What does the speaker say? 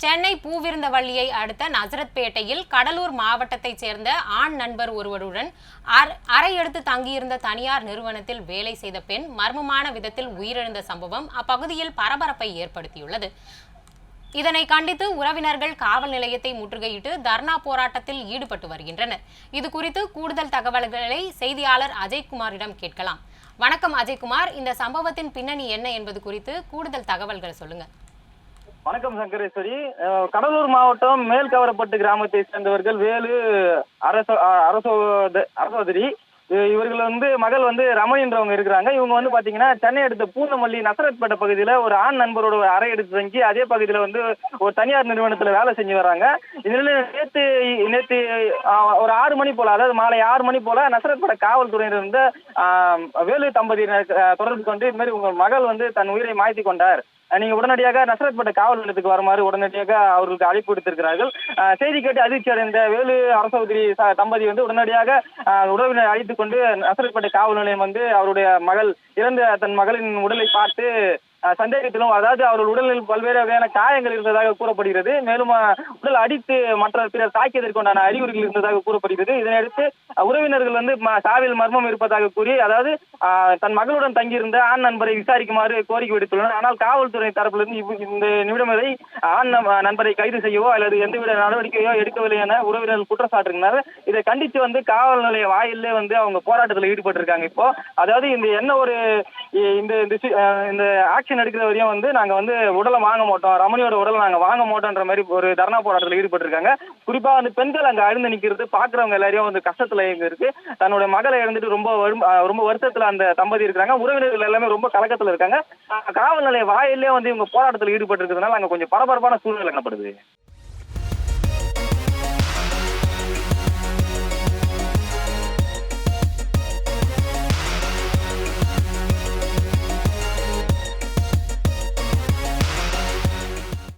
சென்னை பூவிருந்தவள்ளியை அடுத்த நசரத்பேட்டையில் கடலூர் மாவட்டத்தைச் சேர்ந்த ஆண் நண்பர் ஒருவருடன் அர- அறை எடுத்து தங்கியிருந்த தனியார் நிறுவனத்தில் வேலை செய்த பெண் மர்மமான விதத்தில் உயிரிழந்த சம்பவம் அப்பகுதியில் பரபரப்பை ஏற்படுத்தியுள்ளது. இதனை கண்டித்து உறவினர்கள் காவல் நிலையத்தை முற்றுகையிட்டு தர்ணா போராட்டத்தில் ஈடுபட்டு வருகின்றனர். இது குறித்து கூடுதல் தகவல்களை செய்தியாளர் அஜய்குமாரிடம் கேட்கலாம். வணக்கம் அஜய்குமார். இந்த சம்பவத்தின் பின்னணி என்ன என்பது குறித்து கூடுதல் தகவல்கள் சொல்லுங்கள் வணக்கம் சங்கரேஸ்வரி. கடலூர் மாவட்டம் மேல்கவரப்பட்டு கிராமத்தை சேர்ந்தவர்கள் வேலு அரச அரசோதரி. இவர்கள் வந்து மகள் வந்து ரமணின்றவங்க இருக்கிறாங்க. இவங்க வந்து பாத்தீங்கன்னா சென்னை அடுத்த பூந்தமல்லி நசரத்பேட்டை பகுதியில ஒரு ஆண் நண்பரோட அறை எடுத்து தங்கி அதே பகுதியில வந்து ஒரு தனியார் நிறுவனத்துல வேலை செஞ்சு வர்றாங்க. இதுல நேத்து நேத்து ஒரு ஆறு மணி போல அதாவது மாலை ஆறு மணி போல நசரத்பேட்டை காவல்துறையினர் வந்து ஆஹ் வேலு தம்பதியினர் தொடர்பு கொண்டு இது மாதிரி உங்க மகள் வந்து தன் உயிரை மாய்த்தி கொண்டார். நீங்க உடனடியாக நசரத்பேட்டை காவல் நிலையத்துக்கு வருமாறு உடனடியாக அவர்களுக்கு அழைப்பு விடுத்திருக்கிறார்கள். செய்தி கேட்டு அதிர்ச்சி அடைந்த வேலு அரசௌதரி தம்பதி வந்து உடனடியாக உறவினர் அழைத்துக் கொண்டு நசரத்பேட்டை காவல் நிலையம் வந்து அவருடைய மகள் இறந்த தன் மகளின் உடலை பார்த்து சந்தேகத்திலும் அதாவது அவர்கள் உடலில் பல்வேறு வகையான காயங்கள் இருந்ததாக கூறப்படுகிறது. மேலும் உடல் அடித்து மற்ற பிறர் தாக்கியதற்குண்டான அறிகுறிகள் இருந்ததாக கூறப்படுகிறது. இதனையடுத்து உறவினர்கள் வந்து ம- சாவில் மர்மம் இருப்பதாக கூறி அதாவது தன் மகளுடன் தங்கியிருந்த ஆண் நண்பரை விசாரிக்குமாறு கோரிக்கை விடுத்துள்ளனர். ஆனால் காவல்துறை தரப்பிலிருந்து இந்த நிமிடம் வரை ஆண் நண்பரை கைது செய்யவோ அல்லது எந்தவித நடவடிக்கையோ எடுக்கவில்லை என உறவினர்கள் குற்றச்சாட்டுகின்றனர் இதை கண்டித்து வந்து காவல் நிலைய வாயிலே வந்து அவங்க போராட்டத்தில் ஈடுபட்டிருக்காங்க இப்போ. அதாவது இந்த என்ன ஒரு இந்த இந்த இந்த ஆக்ஷன் எடுக்கிற வரையும் வந்து நாங்க வந்து உடலை வாங்க மாட்டோம். ரமணியோட உடலை நாங்க வாங்க மாட்டோம்ன்ற மாதிரி ஒரு தர்ணா போராட்டத்தில் ஈடுபட்டிருக்காங்க. குறிப்பா வந்து பெண்கள் அங்க அழுந்து நிக்கிறது பாக்குறவங்க எல்லாரையும் வந்து கஷ்டத்துல இங்க இருக்கு. தன்னுடைய மகளை இழந்துட்டு ரொம்ப வரும்- ரொம்ப வருஷத்துல அந்த தம்பதி இருக்காங்க உறவினர்கள் எல்லாமே ரொம்ப கலக்கத்துல இருக்காங்க. காவல் நிலைய வாயிலே வந்து இவங்க போராட்டத்தில் ஈடுபட்டு இருக்கிறதுனால அங்க கொஞ்சம் பரபரப்பான சூழ்நிலை காணப்படுது.